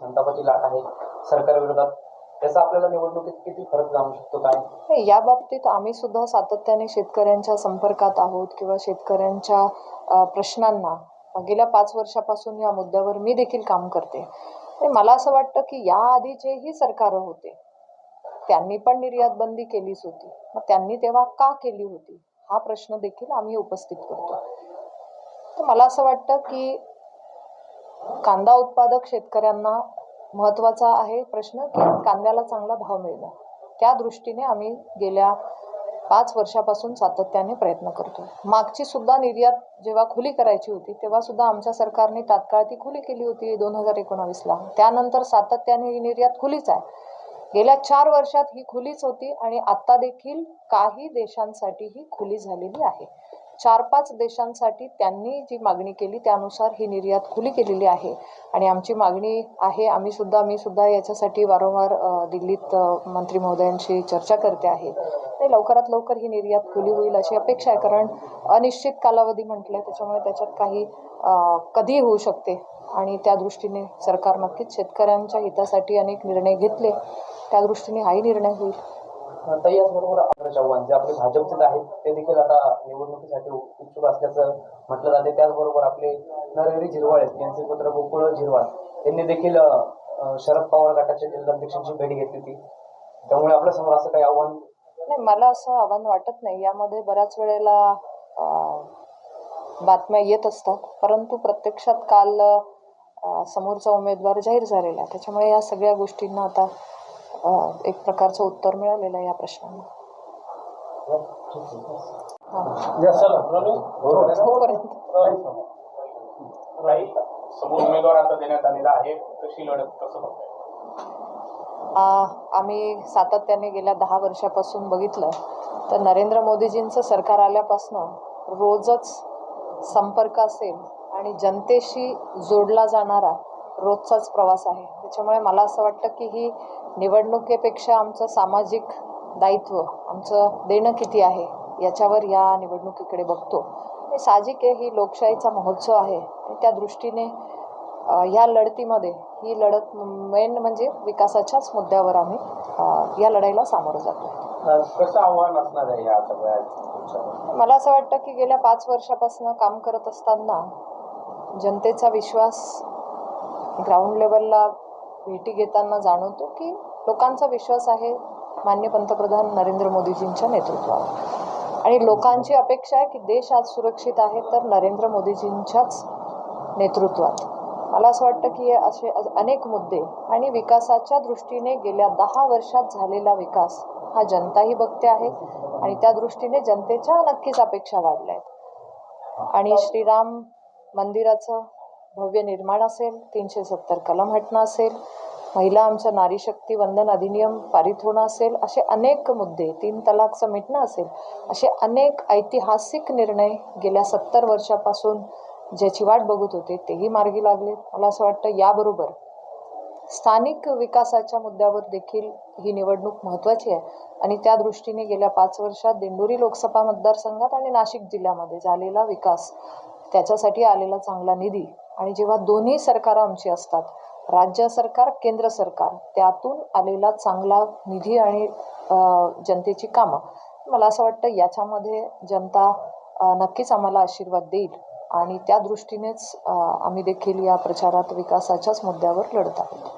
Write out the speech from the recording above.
संतापाची लाट आहे. सरकार विरोधात त्याचा आपल्याला निवडणुकीत किती फरक जाणू शकतो काय? नाही या बाबतीत आम्ही सुद्धा सातत्याने शेतकऱ्यांच्या संपर्कात आहोत किंवा शेतकऱ्यांच्या अ, प्रश्नांना. गेल्या पाच वर्षापासून या मुद्द्यावर मी देखील काम करते. आणि मला असं वाटतं की या आधीचेही सरकार होते त्यांनी पण निर्यात बंदी केलीच होती. मग त्यांनी तेव्हा का केली होती? हा प्रश्न देखील आम्ही उपस्थित करतो. तर मला असं वाटतं की कांदा उत्पादक शेतकऱ्यांना महत्त्वाचा आहे प्रश्न की कांद्याला चांगला भाव मिळणं. त्या दृष्टीने आम्ही गेल्या पाच वर्षापासून सातत्याने प्रयत्न करतो मागची सुद्धा निर्यात जेव्हा खुली करायची होती तेव्हा सुद्धा आमच्या सरकारने तात्काळ ती खुली केली होती दोन हजार एकोणावीसला. त्यानंतर सातत्याने ही निर्यात खुलीच आहे. गेल्या चार वर्षात ही खुलीच होती आणि आता देखील काही देशांसाठी ही खुली झालेली आहे. चार पाच देशांसाठी त्यांनी जी मागणी केली त्यानुसार ही निर्यात खुली केलेली आहे. आणि आमची मागणी आहे आम्ही सुद्धा मी सुद्धा याच्यासाठी वारंवार दिल्लीत मंत्री महोदयांशी चर्चा करते आहे. आणि लवकरात लवकर ही निर्यात खुली होईल अशी अपेक्षा आहे. कारण अनिश्चित कालावधी म्हटलं त्याच्यामुळे त्याच्यात काही कधीही होऊ शकते. आणि त्या दृष्टीने सरकार नक्कीच शेतकऱ्यांच्या हितासाठी अनेक निर्णय घेतले. त्या दृष्टीने हाही निर्णय होईल. याचबरोबर अमर चव्हाण जे आपले भाजपचेच आहेत ते देखील आता निवडणुकीसाठी उ- इच्छुक असल्याचं म्हटलं जाते. त्याचबरोबर आपले नरहरी झिरवाळ आहेत यांचे पुत्र गोकुळ झिरवाळ यांनी देखील शरद पवार गटाच्या जिल्हाध्यक्षांची भेट घेतली होती. त्यामुळे आपल्यासमोर असं काही आव्हान नाही मला असं आव्हान वाटत नाही. यामध्ये बऱ्याच वेळेला बातम्या येत असतात. परंतु प्रत्यक्षात काल समोरचा उमेदवार जाहीर झालेला आहे. त्याच्यामुळे या सगळ्या गोष्टींना आता एक प्रकारचं उत्तर मिळालेलं आहे या प्रश्नांना. तोपर्यंत. काही समोर उमेदवार आता देण्यात आलेला आहे. कशी लढत कसं बघताय? आ, आम्ही सातत्याने गेल्या दहा वर्षापासून बघितलं. तर नरेंद्र मोदीजींचं सरकार आल्यापासनं रोजच संपर्क असेल आणि जनतेशी जोडला जाणारा रोजचाच प्रवास आहे. त्याच्यामुळे मला असं वाटतं की ही निवडणुकीपेक्षा आमचं सामाजिक दायित्व आमचं देणं किती आहे याच्यावर या निवडणुकीकडे बघतो. आणि साहजिक आहे ही लोकशाहीचा महोत्सव आहे. आणि त्या दृष्टीने ह्या लढतीमध्ये ही लढत मेन म्हणजे विकासाच्याच मुद्द्यावर आम्ही या लढाईला सामोरं जातो कसं आव्हान असणार आहे या सगळ्या दिवसामध्ये? मला असं वाटतं की गेल्या पाच वर्षापासून काम करत असताना जनतेचा विश्वास ग्राउंड लेवलला भेटी घेताना जाणवतो की लोकांचा विश्वास आहे मान्य पंतप्रधान नरेंद्र मोदीजींच्या नेतृत्वावर. आणि लोकांची अपेक्षा आहे की देश आज सुरक्षित आहे तर नरेंद्र मोदीजींच्याच नेतृत्वात. मला असं वाटतं की असे अनेक मुद्दे आणि विकासाच्या दृष्टीने गेल्या दहा वर्षात झालेला विकास हा जनताही बघते आहे आणि त्या दृष्टीने जनतेच्या नक्कीच अपेक्षा वाढल्या आहेत. आणि श्रीराम मंदिराचं भव्य निर्माण असेल तीनशे सत्तर कलम हटणं असेल महिला आमच्या नारी शक्ती वंदन अधिनियम पारित होणं असेल असे अनेक मुद्दे तीन तलाकचं मिटणं असेल असे अनेक ऐतिहासिक निर्णय गेल्या सत्तर वर्षापासून ज्याची वाट बघत होते तेही मार्गी लागले मला असं वाटतं याबरोबर स्थानिक विकासाच्या मुद्द्यावर देखील ही निवडणूक महत्त्वाची आहे. आणि त्या दृष्टीने गेल्या पाच वर्षात दिंडोरी लोकसभा मतदारसंघात आणि नाशिक जिल्ह्यामध्ये झालेला विकास त्याच्यासाठी आलेला चांगला निधी. आणि जेव्हा दोन्ही सरकारं आमची असतात राज्य सरकार केंद्र सरकार त्यातून आलेला चांगला निधी आणि जनतेची कामं मला असं वाटतं याच्यामध्ये जनता नक्कीच आम्हाला आशीर्वाद देईल. आणि त्या दृष्टीनेच आम्ही देखील या प्रचारात विकासाच्याच मुद्द्यावर लढत आहोत.